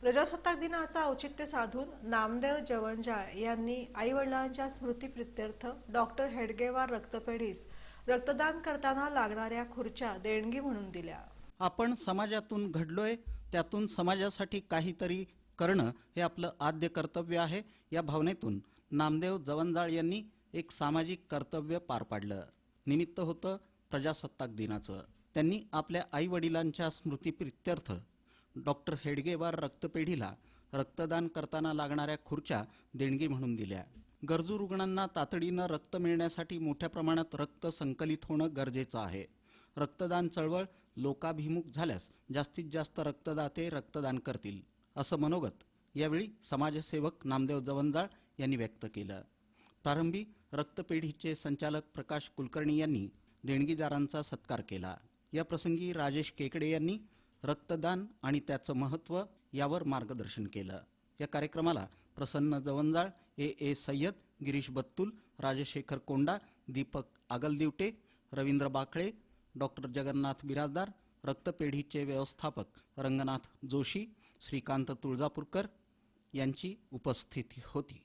प्रजासत्ताक दिनाचा औचित्य साधून नामदेव जवंजाळ यांनी आई वडिलांच्या स्मृतीप्रित्यर्थ डॉक्टर हेडगेवार रक्तपेढीस रक्तदान करताना लागणाऱ्या खुर्च्या देणगी म्हणून दिल्या. आपण समाजातून घडलोय त्यातून समाजासाठी काहीतरी करणं हे आपलं आद्य कर्तव्य आहे. या भावनेतून नामदेव जवंजाळ यांनी एक सामाजिक कर्तव्य पार पाडलं. निमित्त होतं प्रजासत्ताक दिनाचं त्यांनी आपल्या आई वडिलांच्या स्मृतीप्रित्यर्थ डॉक्टर हेडगेवार रक्तपेढीला रक्तदान करताना लागणाऱ्या खुर्च्या देणगी म्हणून दिल्या. गरजू रुग्णांना तातडीनं रक्त मिळण्यासाठी मोठ्या प्रमाणात रक्त संकलित होणं गरजेचं आहे. रक्तदान चळवळ लोकाभिमुख झाल्यास जास्तीत जास्त रक्तदाते रक्तदान करतील असं मनोगत यावेळी समाजसेवक नामदेव जवंजाळ यांनी व्यक्त केलं. प्रारंभी रक्तपेढीचे संचालक प्रकाश कुलकर्णी यांनी देणगीदारांचा सत्कार केला. या प्रसंगी राजेश केकडे यांनी रक्तदान आणि त्याचं महत्त्व यावर मार्गदर्शन केलं. या कार्यक्रमाला प्रसन्न जवंजाळ ए. ए. सय्यद गिरीश बत्तुल राजशेखर कोंडा दीपक आगलदिवटे रवींद्र बाकळे डॉक्टर जगन्नाथ बिराजदार रक्तपेढीचे व्यवस्थापक रंगनाथ जोशी श्रीकांत तुळजापूरकर यांची उपस्थिती होती.